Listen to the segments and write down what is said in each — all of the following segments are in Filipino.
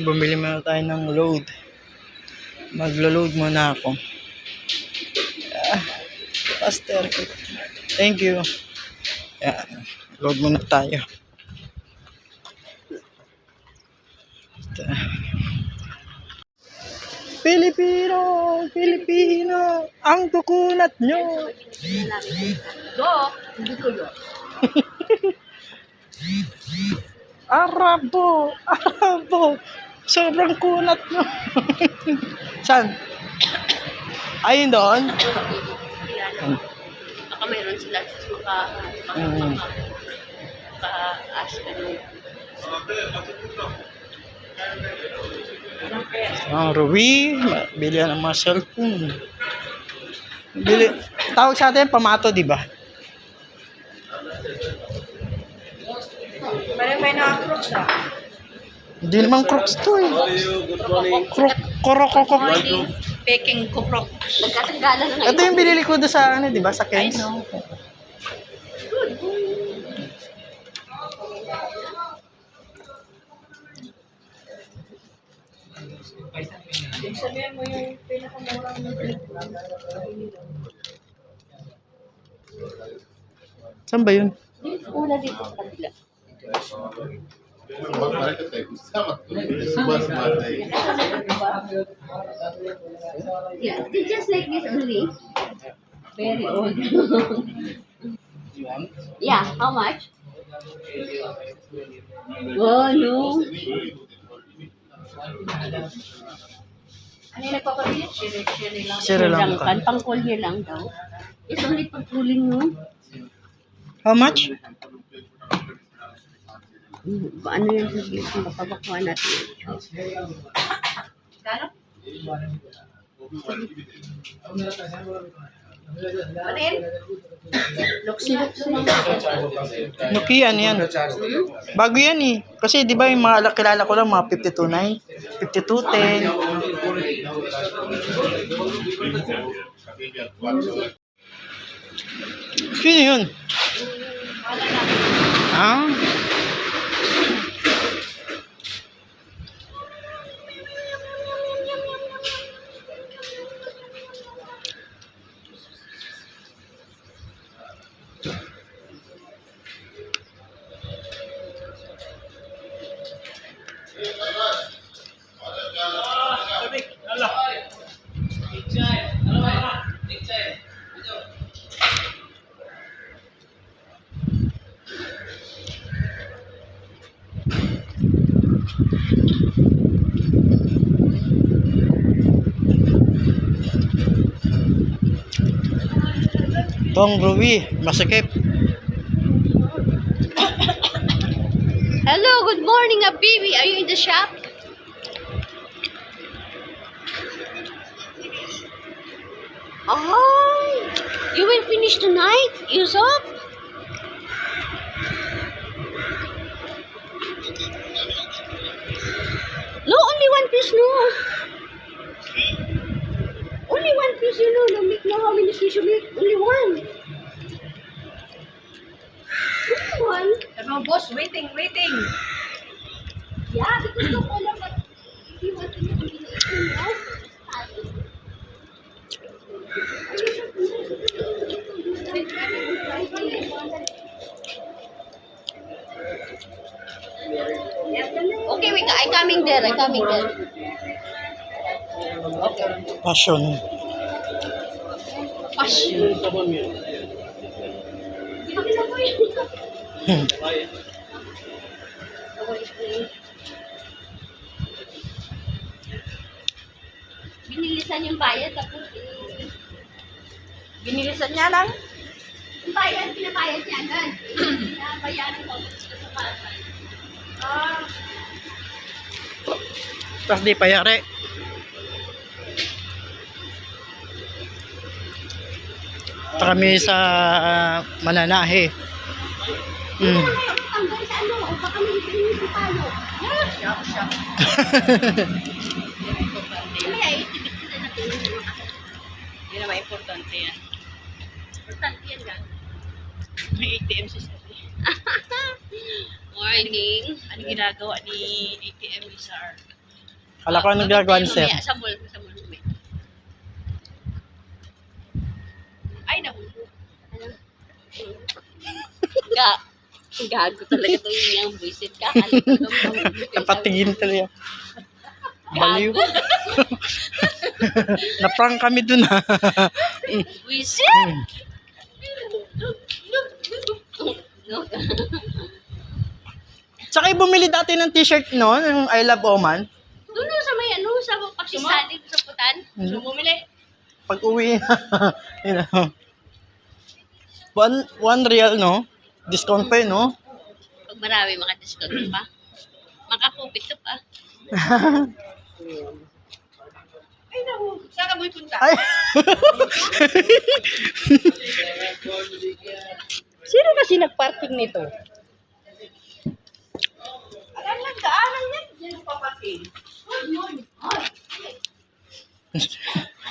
Bumili muna tayo ng load. Maglo-load muna ako. Ah, faster. Thank you. Ayan, load muna tayo. Ito. Pilipino! Pilipino! Ang tukunat nyo! Do, hindi ko yun. Arabo! Arabo! Sobrang kunat nyo! Saan? Ayun doon? Baka mayroon sila maka, maka, Mm. maka, maka-ask ano. Ang Ruby, bili ng mga cellphone. Bili, tawag sa atin pamato, di ba? May may na-approach na. Hindi naman crooks to eh. Crook, korokokok. Peking kukrok. Nagkatanggalan na Ito yung binili ko doon sa ano, di ba? Sa Kens. I know. Sabihan mo yung pinakamurang na Saan ba yun? Una dito sa kabila. Yeah, it's just like this only. Very old. yeah, how much? Oh, no. Ano? Siri, siri lang. Sri Lanka. Lankan. Pang-collier lang daw. It's only cooling, no? How much? Ano yung sabihin kung mapapakuha natin? Kano? Ano yun? Luxi, luxi. Nokia ano yan. Bago yan eh. Kasi di ba yung mga kilala ko lang mga 52.9, 5210. Sino yun? Ah? Tong Ruby, masakip. Hello, good morning, Abibi. Are you in the shop? Oh, you will finish tonight, Yusuf? No, only one piece, no. Only one piece, you know. No, make no pieces you make? Only one. Only one. Ano, boss, waiting, waiting. Yeah, because no color, but if you want to make it in right? Okay, wait, I coming there, I coming there. Passion. Sabi na po yun. Hmm. Binilisan yung bayad, tapos Binilisan niya lang. yung bayad, pinabayad niya agad. Pinabayaran ko. sa. Ah, Tapos di payari. Itibit sila natin yung mga kasama. Hindi naman importante yan. Importante yan lang. May ATM si Sir. Morning. Ano ginagawa ni ATM ni Sir? Kala ko ano ginagawa ni sir. Sa mall, sa mall. mamaya. Ay, nahulo. Ano? Ga. Gago talaga itong yung buisit ka. Napatingin talaga. Baliw. Naprank kami dun ha. Buisit! Tsaka bumili dati ng t-shirt no, yung I Love Oman. Doon sa may ano, sa pagsisalig sa putan. So, bumili. Pag uwi na, you know. One, one real, no? Discount pa yun, no? Pag marami, maka-discount pa. Makakupit ka pa. Ay, naku. Saan ka mo'y punta? Ay! Sino kasi nag-parking nito? Alam lang, daanan yan. Diyan pa parking.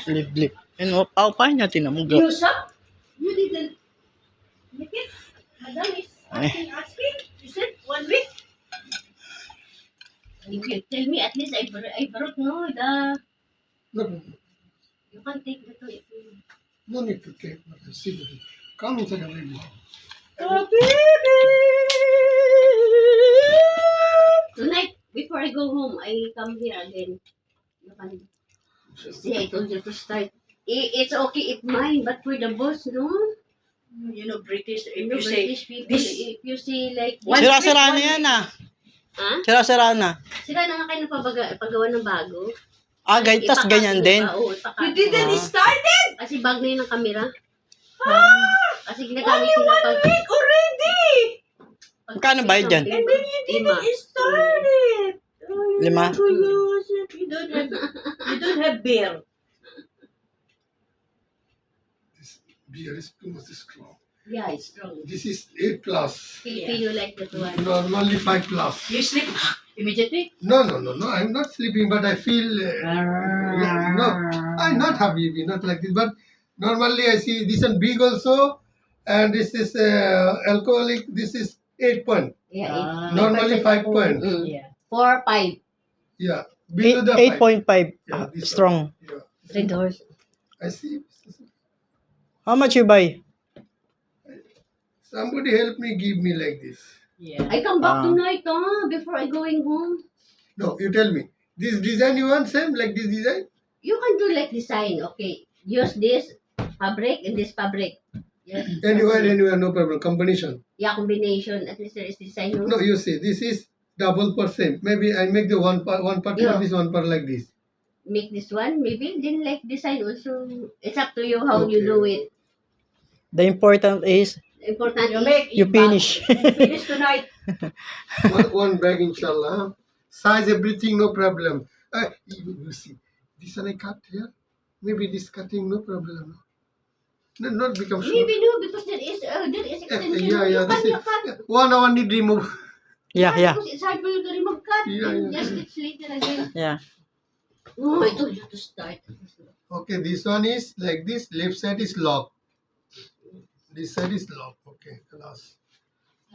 Liblib. Ano, pao pa niya, tinamuga. You saw? You didn't? Madam is asking, asking. You said one week? You can tell me at least I, br- I brought no, the, No, no, you can take the two if you... no need to take what I see. Come inside already. Tonight, before I go home, I come here again. You can see, I told you to start. It's okay if mine, but for the boss, no? You know, British, if You you say, British people, this- if you see like... Sira-sira na yan, ah. Ha? Sira-sira na. Sila naman kayo nagpabaga- pagawa ng bago. Ah, ganyan, tas ganyan din. Oo, ipaka- you didn't Ah. start it Kasi bag na yun ng kamera. Ah! Kasi ginagamit only sila one pag... week already. pag- Magkano bayad dyan? And then you Lima. didn't start it. Oh, you Lima? it. You don't have, you don't have beer. Beer is too much strong. Yeah, it's strong. This is 8 plus. Filipino like that one. Normally 5 plus. You sleep immediately. No, no, no, no. I'm not sleeping, but I feel. Uh, yeah, no, I'm not happy, not like this. But normally I see this one big also, and this is uh, alcoholic. This is 8 point. Yeah, Ah. eight. Normally 5 point. Mm. Yeah. Four, five. Yeah, below the 5. 8.5 Yeah, this strong. One. Yeah. Three doors. I see. How much you buy? Somebody help me, give me like this. Yeah. I come back Ah. tonight, ah, before I going home. No, you tell me. This design you want same like this design? You can do like design, okay. Use this fabric and this fabric. Yes. Anywhere, anywhere, no problem. Combination. Yeah, combination. At least there is design. No? No, you see, this is double percent. Maybe I make the one part, one part Yeah. like this, one part like this. Make this one, maybe. Then like design also. It's up to you how you Okay. do it. The important is Important You make you finish. finish tonight. one, one bag, inshallah. Size, everything, no problem. Uh, you, see, this one I cut here. Maybe this cutting, no problem. No, not become short. Maybe no, because there is uh, there is Eh, extension. yeah, yeah. you is, can. one hour need remove. yeah, yeah, Because it's hard for you to remove cut. Yeah, yeah. Just stitch later again. yeah. Oh, I told you to start. Okay, this one is like this. Left side is lock. This side is lock. Okay, class.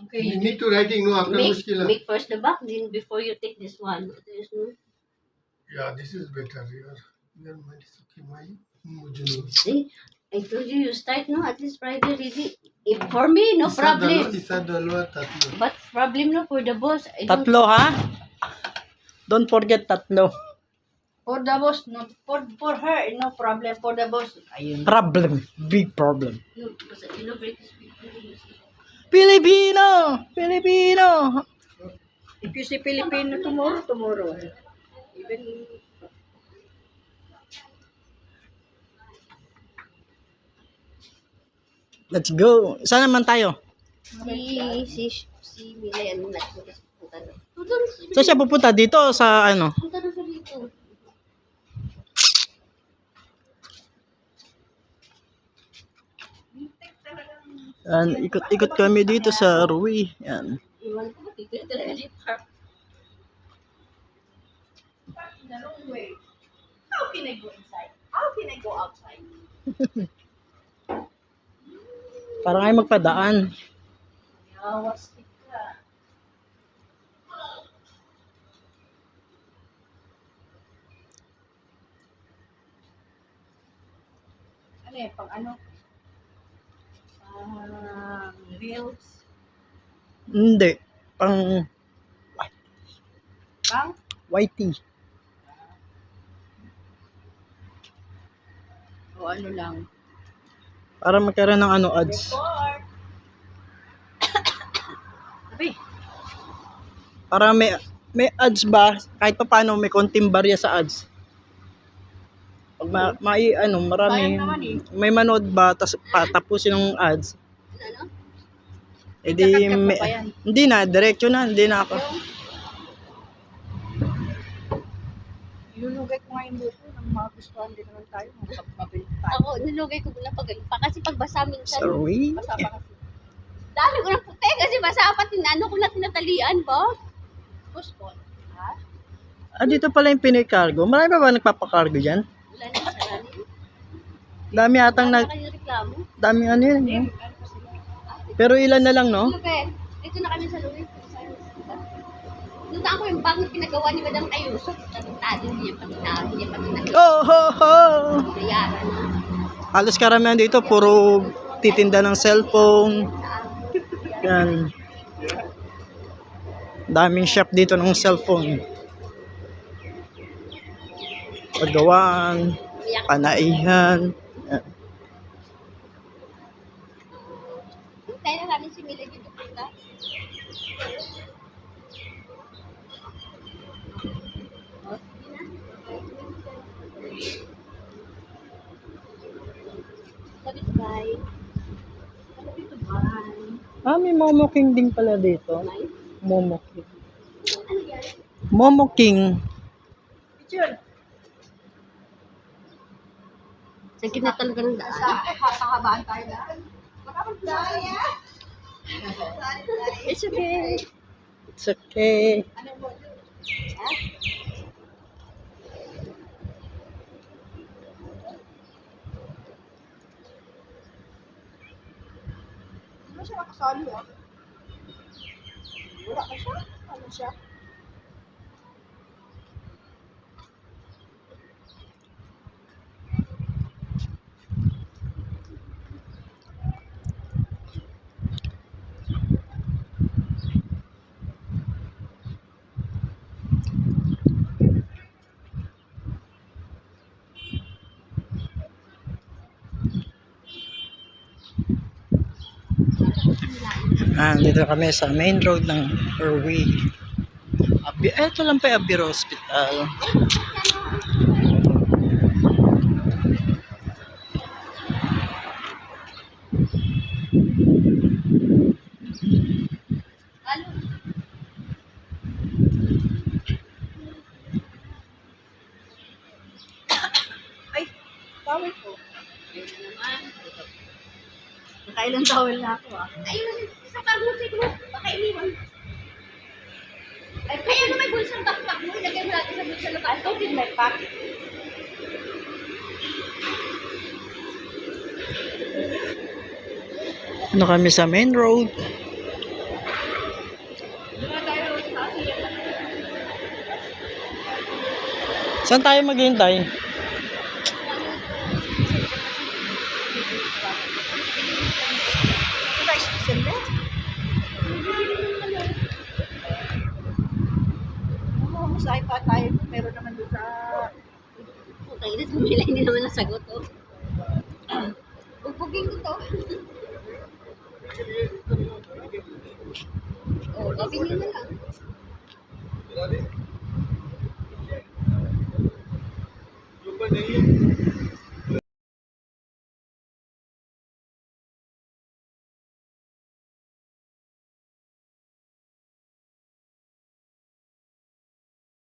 Okay. You need to writing no after Make, mushkila. make first the back, then before you take this one. Yeah, this is better. Your, your mind is okay. My mujnu. See, I told you you start no at least Friday ready. If for me, no problem. Isa dalawa, tatlo. But problem no for the boss. I Tatlo, ha? Don't forget tatlo. For the boss, no, for, for her, no problem. For the boss, ayun. Problem. Big problem. Filipino! Filipino! If you say Filipino tomorrow, tomorrow. Even Let's go. Saan naman tayo? Si, si, si Milay, ano na, na. Saan siya pupunta? Dito sa ano? Yan, ikot-ikot kami dito sa Rui. Yan. How can I go inside? How can I go outside? Parang ay magpadaan. Yawas ka. Ano eh, pag ano? Pang reels. Hindi. Pang Pang? YT. O ano lang. Para magkaroon ng ano ads. Report. Sabi, Para may may ads ba kahit pa paano may konting barya sa ads. Pag ma, mai ano marami eh. may manood ba tas patapusin ng ads. Ano? Eh di may- hindi na diretso na hindi na ako. ilulugay ko nga yung buko ng mga gustuhan din naman tayo. Mabili tayo. Ako, nilugay ko muna pag pa kasi pag basa minsan, Sorry. Basta pa kasi. dami ko ng puti kasi basa pa tinano ko na tinatalian ba? Puspon. Ha? Ah, dito pala yung pinikargo. Marami pa ba nagpapakargo dyan? Wala na sa lalim. Dami atang nag... Dami ano yun. eh. Ano pa sila? Pero ilan na lang, no? Lupe, dito na kami sa Louis. Nuntaan ko yung bagong pinagawa ni Madam Ayuso. Tado niya pati na, niya pati na. Oh, ho, ho. Bayaran na. Halos karamihan dito, puro titinda ng cellphone. Yan. Daming shop dito ng cellphone. Pagawaan, panaihan. Yan. Tayo na namin si Mila dito punta. Ah, may Momo King din pala dito. Momo King. Ano? Momo King. Pichul. Sa gitna talaga ng Sa daan. kakabaan tayo na. It's okay. It's okay. Ano? Ano siya nakasali ah? Wala ka siya? Ano siya? Ah, dito kami sa main road ng Erwi. Abi, eh, ito lang pa yung Abiro Hospital. Ay, tawag ko. Ayun na naman. Nakailang tawel na ako ah. Ayun, sa pag-musik mo. Baka iniwan. Ay, kaya na may bulsang backpack mo. Ilagay sa bulsa ng kanto. Open my pack. Ano kami sa main road. Saan tayo maghihintay? Nakakainis kung nila hindi naman nasagot. Oh. Upugin ko to. oh, gabi nyo na lang. Grabe. Yung ba na yun?